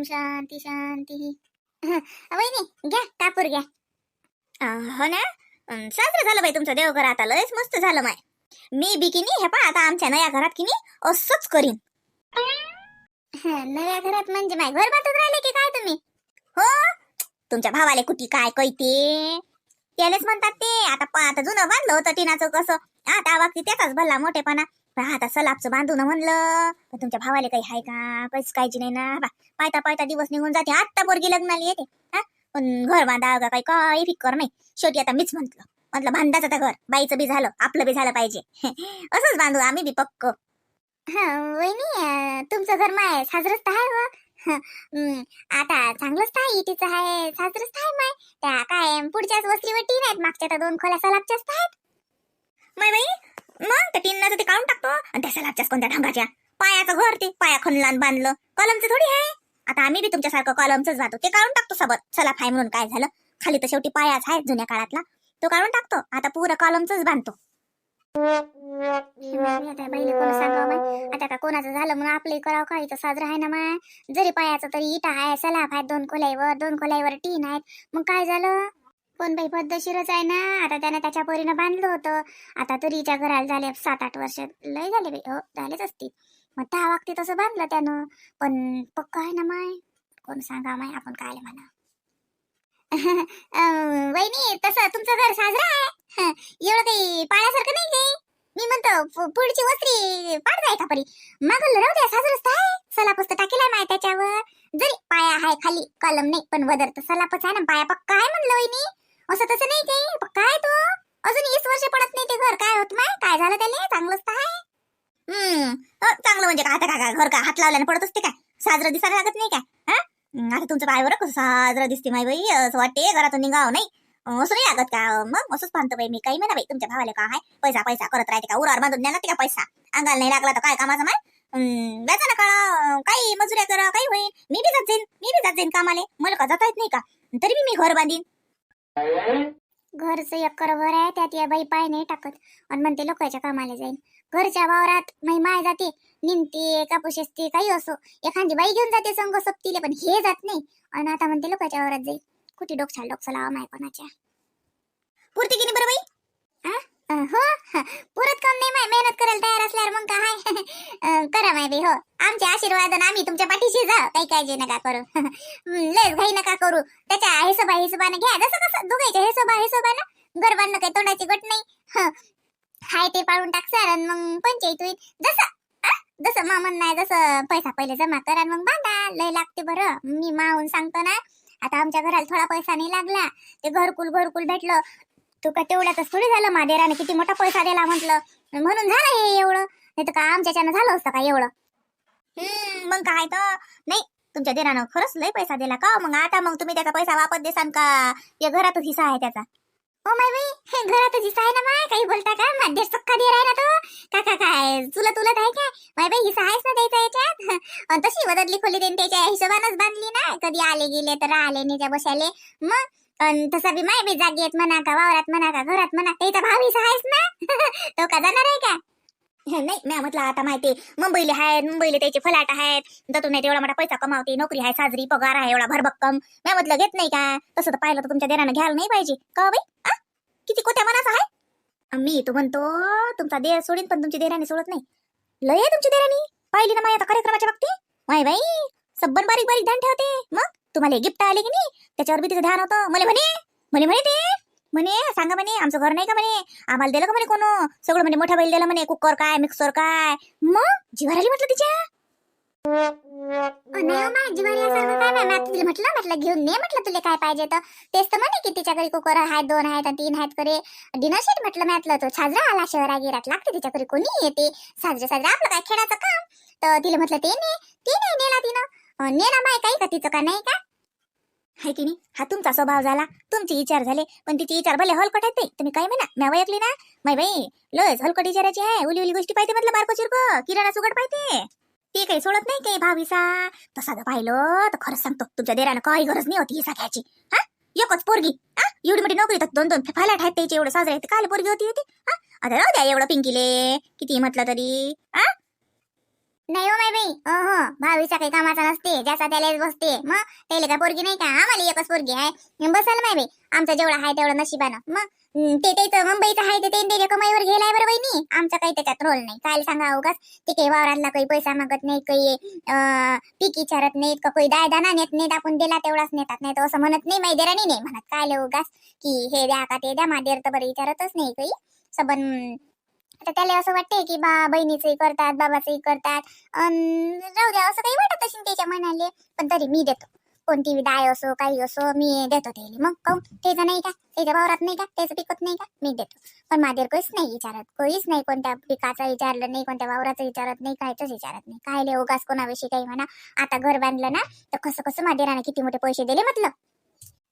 ओम शांती शांती. वहिनी घ्या कापूर घ्या. हो ना? साजरं झालं बाई तुमचं देवघर आता. लयच मस्त झालं माय. मी बिकिनी हे पा आता आमच्या नया घरात किनी असंच करीन. नव्या घरात म्हणजे माय घर बांधत राहिले की काय तुम्ही? हो? तुमच्या भावाले कुठी काय कैते त्यालेच म्हणतात ते. आता आता जुनं बांधलं होतं टिनाचं कसं. आता बाकी त्याचाच भल्ला मोठेपणा. पण आता सलाबचं बांधून म्हणलं. पण तुमच्या भावाले काही हाय का? काहीच काळजी नाही ना. बा पायता पायता दिवस निघून जाते. आत्ता पोरगी लग्नाला येते. हा? पण घर बांधा का काही? काही फिकर नाही. शेवटी आता मीच म्हंटल. म्हटलं बांधाच आता घर. बाईचं बी झालं. आपलं बी झालं पाहिजे. असंच बांधू आम्ही बी पक्क. हा वहिनी तुमचं घर माय साजरच तर आहे व आता चांगलंच आहे. इटीचं आहे साजरच आहे माय. त्या काय पुढच्याच वस्तीवर टीन आहेत मागच्या दोन खोल्या सलाबच्याच आहेत. माय बाई मग त्या टिन्नाचं ते काढून टाकतो आणि त्या सलाबच्याच कोणत्या ढंगाच्या. पायाचं घर ते पाया खणलं बांधलं. कलमचं थोडी आहे. आता आम्ही बी तुमच्यासारखं कॉलमच जातो ते काढून टाकतो सोबत. सलाब आहे म्हणून काय झालं? खाली तर शेवटी पायाच आहे जुन्या काळातला. तो काढून टाकतो. आता पुरं कॉलमचंच बांधतो. आता बाईले कोण सांगावं माय आता का कोणाचं झालं म्हणून आपलं करावं का? इथं साजरं आहे ना माय? जरी पायाचं तरी इटा आहे सलाब आहे दोन खोल्यावर दोन खोल्यावर टीन आहेत. मग काय झालं? कोण बाई पद्धतशीरच आहे ना. आता त्यानं त्याच्या पोरीनं बांधलं होतं. आता तरीच्या घराला झाले सात आठ वर्ष. लय झाले बाई. हो झालेच असतील. मग त्या वागती तसं बांधलं त्यानं. पण पक्क आहे ना माय? कोण सांगा माय? आपण काय म्हणा. वहिनी तसं तुमचं घर साजरा आहे? एवढं काही पाण्यासारखं नाही काही? मी म्हणतो पुढची वस्त्री पाड जाय का परी? मागल राहू द्या साजरच आहे. सलापच तर टाकेला माय त्याच्यावर. जरी पाया आहे खाली कलम नाही पण वदर तर सलापच आहे ना. पाया पक्का आहे म्हणलं वहिनी? असं तसं नाही काही पक्का आहे तो? अजून वीस वर्ष पडत नाही ते घर. काय होत माय? काय झालं त्याला? चांगलंच तर आहे. हम्म. चांगलं म्हणजे काय आता काय काय घर का? हात लावल्याने पडत असते काय? साजरं दिसायला लागत नाही काय? हा आता तुमचं पाय बरं कसं साजरं दिसते माय बाई? असं वाटते घरातून निघाव नाही. असं नाही लागत का? मग असंच पाहतो बाई मी. काही म्हणा बाई तुमच्या भावाला काय पैसा पैसा करत राहते का? उरावर बांधून द्या का पैसा? अंगाला नाही लागला तर काय कामाचं माय? हं, ना कळा. काही मजुऱ्या करा काही होईल मी बी जात जाईन. मी बी जात जाईन कामाले. मला का जाता येत नाही का? तरी बी मी घर बांधीन. घरचं एकर घर आहे त्यात या बाई पाय नाही टाकत. आणि म्हणते लोकांच्या कामाला जाईन. घरच्या वावरात मै माय जाते निमते कापूस असते काही असो. एखादी बाई घेऊन जाते संघ सप्तीले पण हे जात नाही. आणि आता म्हणते लोकांच्या वावरात जाईल कुठे डोकछाल डोकसा लावा माय कोणाच्या पुरते की नाही बरं बाई? हा हो. पुरत काम नाही माय. मेहनत करायला तयार असल्यावर मग काय? करा माय बी हो. आमचे आशीर्वाद आम्ही तुमच्या पाठीशी जा. काही काळजी नका करू. हं, लयच घाई नका करू. त्याच्या हिशोबा हिशोबाने घ्या. जसं कसं दोघांच्या हिशोबा हिशोबानं. गरबांना काही तोंडाची गट नाही. हाय ते पाळून टाकसार आणि मग पंचायत होईल. जसं जसं मा म्हणणं आहे जसं पैसा पहिले जमा करा आणि मग बांधा. लय लागते बरं. मी माहून सांगतो ना आता आमच्या घराला थोडा पैसा नाही लागला. ते घरकुल घरकुल भेटलं. तू का तेवढ्यातच थोडी झालं मादेराने किती मोठा पैसा दिला म्हटलं? म्हणून झालं हे एवढं. नाही तर का आमच्याच्यानं झालं असतं का एवढं? हम्म, मग काय तर. नाही तुमच्या देरानं खरंच लय पैसा दिला का? मग आता मग तुम्ही त्याचा पैसा वापस देसान का? या घरातच हिस्सा आहे त्याचा. ओ माय बाई हे घरातच हिस्सा आहे ना माय? काही बोलता का? माझ्या सक्का दे आहे ना तो? काका काय तुला तुला आहे काय माय बाई हिस्सा आहेच ना द्यायचा याच्यात? तशी बदलली खोली देईन त्याच्या हिशोबानच बांधली ना? कधी आले गेले तर आले नेत्या बसाले मग? अन तसा बी माय बी जागेत म्हणा का वावरात म्हणा का घरात म्हणा त्याचा भाव हिस्सा आहेस ना? तो का जाणार आहे का? नाही मी म्हटलं आता माहिती मुंबईले आहेत मुंबईले त्याचे फलाट आहेत तर नाही एवढा मोठा पैसा कमावते नोकरी आहे साजरी पगार आहे एवढा भरभक्कम. मी म्हटलं घेत नाही का? तसं तर पाहिलं तर तुमच्या देरानं घ्यायला नाही पाहिजे. का बाई? किती कोत्या मनाचा आहे मी तो म्हणतो तुमचा देर सोडीन पण तुमची देराने सोडत नाही. लय आहे तुमची देरानी. पाहिली ना माझ्या आता कार्यक्रमाच्या बाबतीत? माय बाई सबन बारीक बारीक ध्यान ठेवते. मग? तुम्हाला गिफ्ट आले की नाही? त्याच्यावर बी तिचं ध्यान होतं. मला म्हणे म्हणे म्हणे ते. म्हणे सांगा म्हणे आमचं घर नाही का म्हणे? आम्हाला दिलं का म्हणे कोण? सगळं म्हणे मोठ्या बैल दिलं म्हणे. कुकर काय मिक्सर काय? मग जिवार आली म्हटलं तिच्या? हो म्हटलं? म्हटलं घेऊन ने म्हटलं तुला काय पाहिजे तर. तेच तर म्हणे की तिच्या घरी कुकर आहेत दोन आहेत तीन आहेत करे. डिनर शीट म्हटलं म्हटलं तो साजरा आला शहरा गिरात लागते तिच्या घरी कोणी येते? साजरे साजरा आपलं काय खेळाचं काम? तर तिला म्हटलं ते ने. ते नाही नेला तिनं. नेला माय काही का तिचं का नाही का? हाय की नाही? हा तुमचा स्वभाव झाला तुमचे विचार झाले पण तिचे विचार भले हलकट आहेत ते तुम्ही काय म्हणा म्या ऐकली ना? माय बाई लस हलकट विचारायची आहे उली उली गोष्टी पाहिजे म्हटलं बारको चिरको किराणा सुगट पाहिजे ते काही सोडत नाही काही भाव तसा जर पाहिलं तर खरंच सांगतो तुमच्या देरानं काही गरज नाही होती हिसा घ्यायची. हा? एकच पोरगी हा? एवढी मोठी नोकरी तर दोन दोन फायलाट आहेत त्याची एवढं साजरे काल पोरगी होती होती हा? आता राहू द्या एवढं पिंकीले किती म्हटलं तरी हा? नाही हो बाई बाई. हो भावीचा काही कामाचा नसते ज्याचा त्यालाच बसते. मग त्याला का पोरगी नाही का? आम्हाला एकच पोरगी आहे. बसाल माय बाई. आमचं जेवढं आहे तेवढं नशिबानं. मग ते ते त्याचं मुंबईचं आहे ते त्याच्या कमाईवर गेलाय बरं बहिणी आमचा काही त्याच्यात रोल नाही. काय सांगा उगाच. ते काही वावरांना काही पैसा मागत नाही काही पीक विचारत नाहीत का काही दाय दाना नेत नाहीत आपण दिला तेवढाच नेतात. नाही तर असं म्हणत नाही माई नाही म्हणत. काय लय उगाच? की हे द्या का ते द्या मादेर तर बरं विचारतच नाही काही. सबन आता त्याला असं वाटते की बा बहिणीचंही करतात बाबाचंही करतात. अन जाऊ द्या असं काही वाटत असेल त्याच्या मनाले पण तरी मी देतो. कोणती बी असो काही असो मी देतो त्याला. मग काऊ त्याचं नाही का? त्याच्या वावरात नाही का? त्याचं पिकत नाही का? मी देतो. पण माझ्या कोणीच नाही विचारत. कोणीच नाही कोणत्या पिकाचा विचारलं नाही कोणत्या वावराचं विचारत नाही कायच विचारत नाही. काय लय उगाच कोणाविषयी काही म्हणा. आता घर बांधलं ना तर कसं कसं माझ्या किती मोठे पैसे दिले म्हटलं?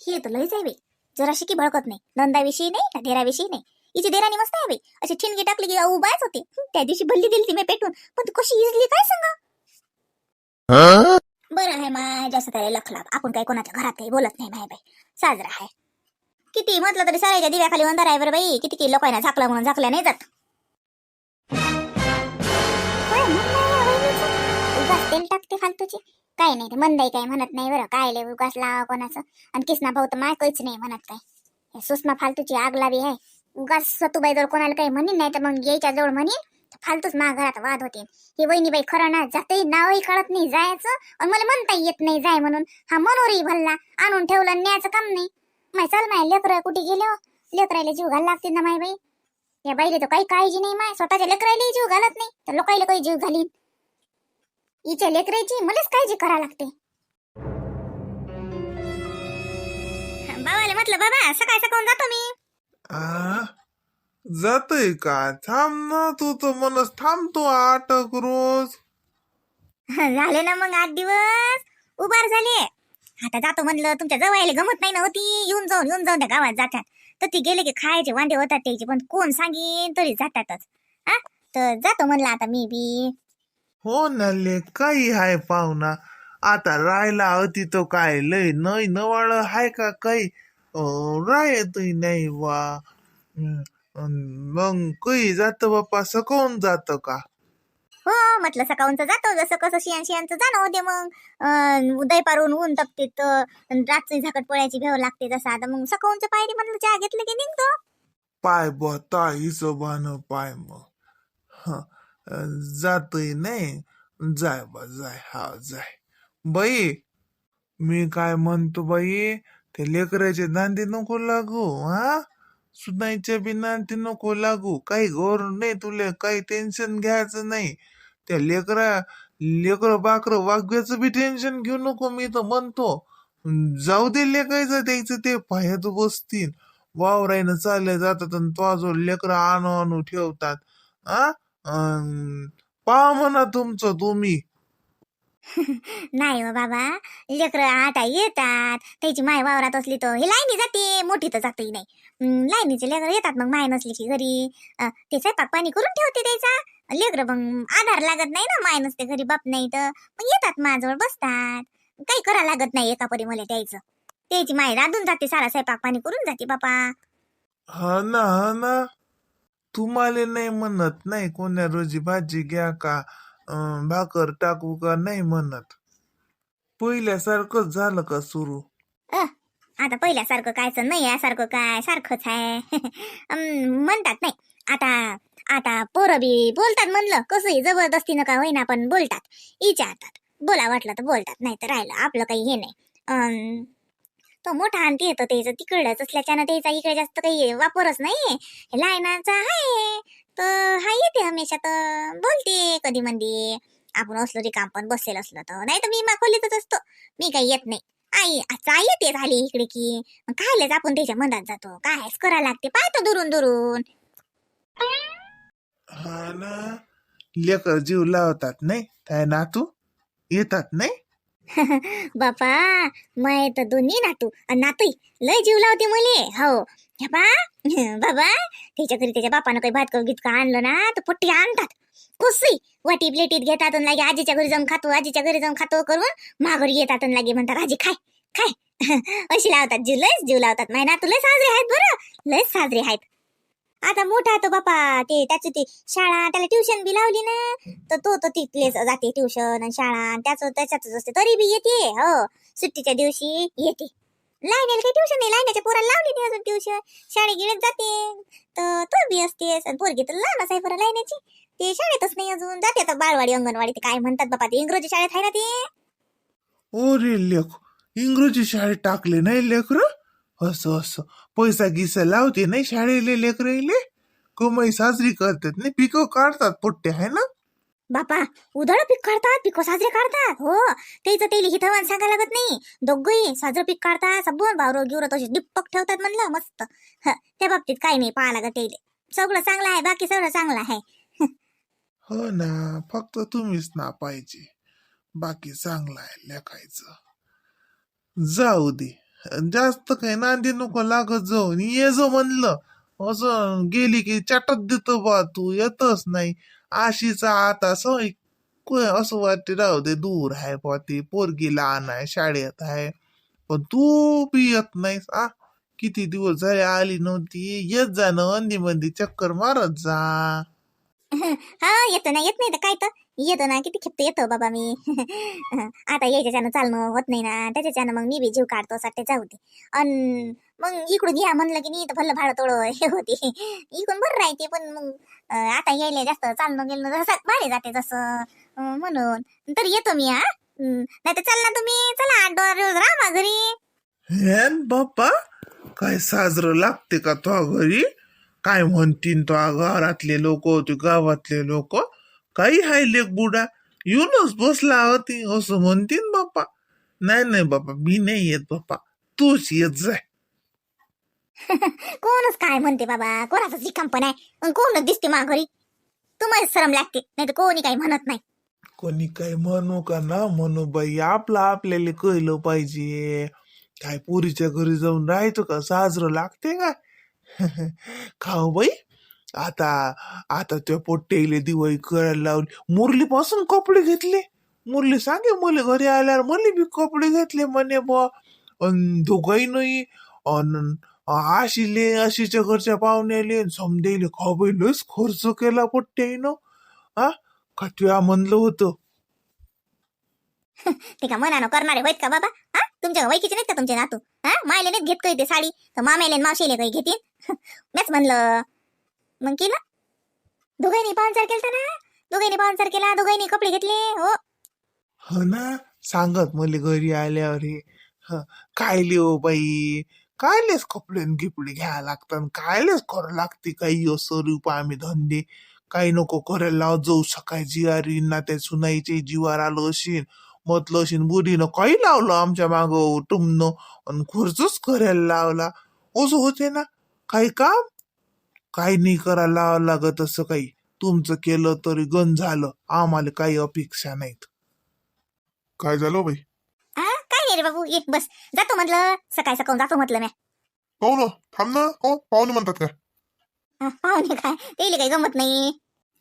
हे तर लयच आहे जराशी की बळकत नाही. नंदाविषयी नाही का देराविषयी नाही? हिची देराणी मस्त आहे बाई. अशी ठिणगी टाकली की उभाच होते. त्या दिवशी भल्ली दिली ती मी पेटून. पण तू कशी इजली काय सांगा? बरं आहे माय जास्त त्याला लखलाप आपण काही कोणाच्या घरात काही बोलत नाही माय बाई. साजरा आहे. किती म्हटलं तरी सरायच्या दिव्याखाली अंधार आहे बरं बाई. किती किती लोकांना झाकला म्हणून झाकल्या नाही जात. तेल टाकते फालतूची. काय नाही ते मंदाई काय म्हणत नाही बरं. काय लय उगास लावा कोणाचं. आणि किसना भाऊ तर माय काहीच नाही म्हणत काय हे सुषमा फालतूची आग लावी आहे. उगाच सतुबाईजवळ कोणाला काही म्हणेन नाही तर मग यायच्या जवळ म्हणेन फालतूच मा घरात वाद होते. ही वहिनीबाई खरं ना जाते नावही कळत नाही जायचं आणि मला म्हणता येत नाही जाय म्हणून. हा मनोरही भल्ला आणून ठेवलं न्यायचं काम नाही. माय चल माय लेकर कुठे गेले हो? लेकरायला जीव घाल लागते ना माय बाई. या बाईले तर काही काळजी नाही माय स्वतःच्या लेकरायला जीव घालत नाही तर लोकायला काही जीव घालीन. हिच्या लेकरायची मलाच काळजी करा लागते. बाबाला म्हटलं बाबा सकाळ सकाळून जातो मी. आ? जातय का? थांब ना तू तर म्हणस थांबतो आटक रोज. झाले ना मग आठ दिवस. उभार झाले. आता जातो म्हणलं तुमच्या जवळ गमत नाही ना होती. येऊन जाऊन येऊन जाऊन त्या गावात जातात. तर ती गेले की खायचे वांदे होतात त्याचे पण कोण सांगेन तरी जातातच. हा तर जातो म्हणलं आता मी बी. हो ना ले काही हाय पाहुणा. आता राहायला होती तो काय लय नाही नवाळ हाय का काही? राहतही नाही वा. मग काही जात बाप्पा? सकवून जात का? हो म्हटलं सकाळूनच जातो. जसं कसं शियान शियांचं जाणं होते मग. अं, उदय पारून ऊन तपते तर रात्री झाकट पळायची भेव लागते जसं. आता मग सकाळूनचं पायरी म्हटलं चहा घेतलं की निघतो. पाय बता हिशोबानं पाय मग. हं, जातही नाही. जाय बा जाय. हा जाय. बाई मी काय म्हणतो बाई? ते लेकराचे दांडे नको लागू हा? सुनाईच्या बी नांदी नको लागू. काही घोर नाही तुले काही टेन्शन घ्यायचं नाही. त्या लेकरा लेकर बाकर वागव्याचं बी टेन्शन घेऊ नको मी तर म्हणतो. जाऊ दे लेकायचं द्यायचं ते पायात बसतील. वावरायनं चालले जातात आणि तो जो लेकरं आणू आणू ठेवतात. आ अन म्हणा तुमचं तुम्ही. नाही हो बाबा लेकरं आता येतात. त्याची माय वावरात असली तर हे लाईनी जाते मोठी तर जाते नाही. लाईनीचे लेकरं येतात मग माय नसली की घरी ते स्वयंपाक पाणी करून ठेवते त्याचा. लेकरं मग आधार लागत नाही ना माय नसते घरी बाप नाही तर. मग येतात माझ्याजवळ बसतात. काही करा लागत नाही एका परी मला द्यायचं त्याची माय राधून जाते सारा स्वयंपाक पाणी करून जाते बापा. हा ना हा ना. तुम्हाला नाही म्हणत नाही कोण्या रोजी भाजी घ्या का? भाकर टाकू का नाही म्हणत. पहिल्यासारखंच झालं का सुरू? आता पहिल्यासारखं कायचं नाही यासारखं काय सारखंच आहे. म्हणतात नाही. आता आता पोरं बी बोलतात म्हणलं कसंही जबरदस्तीनं का होईना पण बोलतात. विचारतात बोला वाटलं तर बोलतात नाही तर राहिलं. आपलं काही हे नाही. अं, तो मोठा आणते येतो त्याचं तिकडच असल्याच्यानं त्याचा इकडे जास्त काही वापरच नाही लायनाचा आहे. तर हा येते हमेशा तर. बोलते कधी मंदी आपण असलो रिकाम पण बसेल असलो तर. नाही तर मी खोलीतच असतो. मी काही येत नाही. आई आता येते झाली इकडे की. मग कायलेच आपण त्याच्या मधात जातो. कायच करा लागते. पाहतो दुरून दुरून. हा ना लेकर जीव लावतात नाही? काय नातू? येतात नाही? बापा माय तर दोन्ही नातू. अन नातू लय जीव लावते मुले. हो. हे बा बाबा त्याच्या घरी त्याच्या बापानं काही भात गीत आणलं ना तर पट्टी आणतात. कुसी वाटी प्लेटीत घेतात आणि लागे आजीच्या घरी जाऊन खातो आजीच्या घरी जाऊन खातो करून माघारी येतात आणि लागे म्हणतात आजी खाय खाय. अशी लावतात जीव लयच जीव लावतात. माय ना लय साजरे आहेत बरं. लयच साजरे आहेत. आता मोठा तो बापा ते त्याची ती शाळा त्याला ट्युशन बी लावली ना तर तो तर तिथलेच जाते ट्युशन आणि शाळा आणि त्याचं त्याच्यातच असते. तरी बी येते हो. सुट्टीच्या दिवशी येते. लायण्याला काही ट्युशन नाही. लायनाच्या पोराला लावली नाही अजून ट्युशन शाळेत गिळत जाते. तर तू बी असते. पोरगी तर लहानच आहे बरं लायनाची ते शाळेतच नाही अजून. जाते आता बाळवाडी अंगणवाडी. ते काय म्हणतात बापा ते इंग्रजी शाळेत आहे ना ते? ओरे लेख इंग्रजी शाळेत टाकले नाही लेकर? असं असं. पैसा गिसा लावते नाही शाळेले लेकराले कमाई साजरी करतात नाही पिकं काढतात पोट्टे आहे ना? बापा उधळ पीक काढतात पिको साजरे काढतात. हो त्याचं ते लिहित सांगा लागत नाही. दोघंही साजरं पीक काढतात सबून भावरो गिवर तसे डिप्पक ठेवतात म्हणलं मस्त. ह, त्या बाबतीत काही नाही पाहा लागत त्याले सगळं चांगलं आहे बाकी सगळं चांगलं आहे. हो. ना फक्त तुम्हीच ना पाहिजे. बाकी चांगलं आहे लेखायचं. जाऊ दे. जास्त काही नांदी नको लागत जाऊ नि ये जो म्हणलं. असं गेली की चाटत देतो बा तू येतच नाही. आशीचा आता सवय असं वाटते राहू दे दूर आहे बा ती पोरगी लहान आहे शाळेत आहे. पण तू बी येत नाहीस आ. किती दिवस झाले आली नव्हती येत जा ना अंदी मंदी चक्कर मारत जा. हा येतो ना येत नाही तर काय तर. येतो ना किती खेपतो येतो बाबा मी. आता याच्याच्यानं चालणं होत नाही ना त्याच्याच्यानं मग मी बी जीव काढतो साठे जाऊ दे. अन मग इकडून या म्हणलं की नाही तर भल्लं भाडं थोडं हे होते. इकडून बरं राहते पण मग आता यायला जास्त चालणं गेलं जसं भारी जाते जसं म्हणून. तर येतो मी हा. नाही तर चल ना तुम्ही चला आठ डॉलर रोज राहा घरी. बाप्पा काय साजरं लागते का तो घरी? काय म्हणतीन तो घरातले लोक ते गावातले लोक? काही हाय लेक बुडा येऊनच बसला होती असं म्हणतीन बाप्पा. नाही नाही बाप्पा मी नाही येत बाप्पा. तूच येत जाय कोणच काय म्हणते बाबा? कोणाचाच रिकाम पण आहे. कोणच दिसते मा घरी? तुम्हाला शरम लागते. नाही तर कोणी काही म्हणत नाही. कोणी काय म्हणू का ना? म्हणू बाई आपलं आपल्याला कळलं पाहिजे. काय पोरीच्या घरी जाऊन राहायचं का? साजरं लागते का? खाऊ बाई. आता आता त्या पोट्टेले दिवाळी करायला लावली. मुरली पासून कपडे घेतले. मुरली सांगे मुले घरी आल्यावर मुली बी कपडे घेतले म्हणे बा अन दोघाही नाही. अन आशीले आशीच्या घरच्या पाहुण्याले समजेले खाऊ लयच खर्च केला पोट्ट्याईनं हा का म्हणलं होतं. ते का मनानं करणारे होत का बाबा? हा तुमच्या वैकीचे नाहीत का तुमचे नातू? हा मायले नाहीत घेत काही ते साडी. तर मामेले आणि मावशीले काही घेतील मॅच म्हणलं. मग केलं? दोघांनी पाहुणचार केलता ना? दोघांनी पाहुणचार केला दोघांनी कपडे घेतले हो. हो ना? सांगत मले घरी आल्यावर हे. ह, कायले हो बाई? कायलेच कपडे न गिपडे घ्या लागतात कायलेच करावं लागते काही असं रूप आम्ही धंदे. काही नको करायला लाव जाऊ सकाळी जिवारी ना त्या सुनाईचे जीवार आलो असेल म्हटलं असेल बुढीनं काही लावलं आमच्या माग तुमनं आणि खर्चच करायला लावला. असं होते ना? काही काम? काही नाही करायला लागत असं काही. तुमचं केलं तरी गण झालं. आम्हाला काही अपेक्षा नाहीत. काय झालं बाई? हा काय नाही रे बाबू ये बस. जातो म्हटलं. सकाळी सकाळी जातो म्हटलं म्या हो. ना थांब ना. हो पाहुणे म्हणतात काय? हा, पाहुणे काय? ते काही गमत नाही.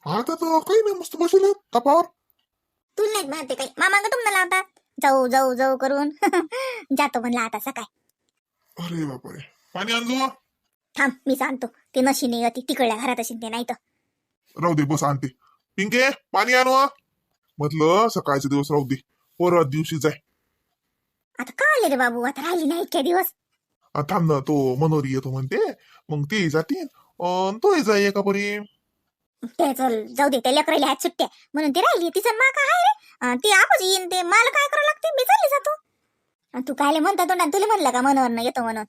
आता तर काही नाही मस्त बसले कपावर तुला नाही माहिती काही. मामा तुमनं लावतात जाऊ जाऊ जाऊ करून. जातो म्हणलं आता सकाळी. अरे बापरे. पाणी आणजो थांब मी सांगतो. ते नशिनी अति तिकडल्या घरात असेल ते नाही तर. राहू दे बस आणते. पिंके पाणी आणवा म्हटलं सकाळचे दिवस राहू दे. परवा दिवशी जाय. आता का आले रे बाबू? आता राहिली नाही इतक्या दिवस. आ, थांब ना तो मनोरी येतो म्हणते. मग ते जातील अन तोही जाय एका परी. ते चल जाऊ दे त्या लेकराला आहेत सुट्ट्या म्हणून ती राहिली तिचं मा काय आहे रे. अं, ती आपच येईन ते मला काय करावं लागते? मी चालली जातो. अन् तू कायले म्हणता तोंडात? तुला म्हणलं का मनोहर येतो म्हणून?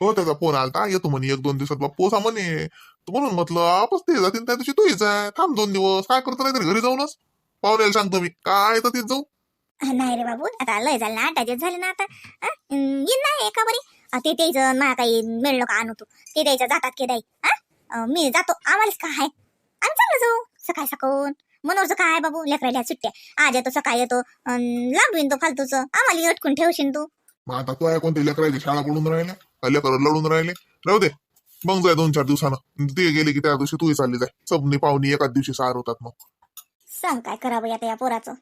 हो त्याचा फोन आलता. येतो म्हणे एक दोन दिवसात बा पोसा म्हणे म्हणून म्हटलं आपच ते जातील त्या दिवशी तोही जाय थांब दोन दिवस. काय करतो नाही घरी जाऊनच. पाहुण्याला सांगतो मी. काय तर तिथे जाऊ नाही रे बाबू आता लय झालं ना दिवस झाले ना आता. येईन ना एका बरी. ते त्याचं मा काही मिळलं का आणू तू. ते द्यायचं जातात की दाई हा मी जातो. आम्हालाच काय? आहे आम्ही चाललो जाऊ. सकाळी सकाळून. मनोरचं काय बाबू? लेकरायला सुट्ट्या. आज येतो सकाळी येतो. लांबवीन तो फालतूचं. आम्हाला अटकून ठेवशील तू. आता तो आहे कोणत्या लेकरायचे शाळा पडून राहिले? का लेकर लढून राहिले. राहू दे. मग जाय दोन चार दिवसानं. ते गेले की त्या दिवशी तूही चालली जाय. सबनी पाहुणी एकाच दिवशी सार होतात मग. सांग काय करावं आता या पोराचं?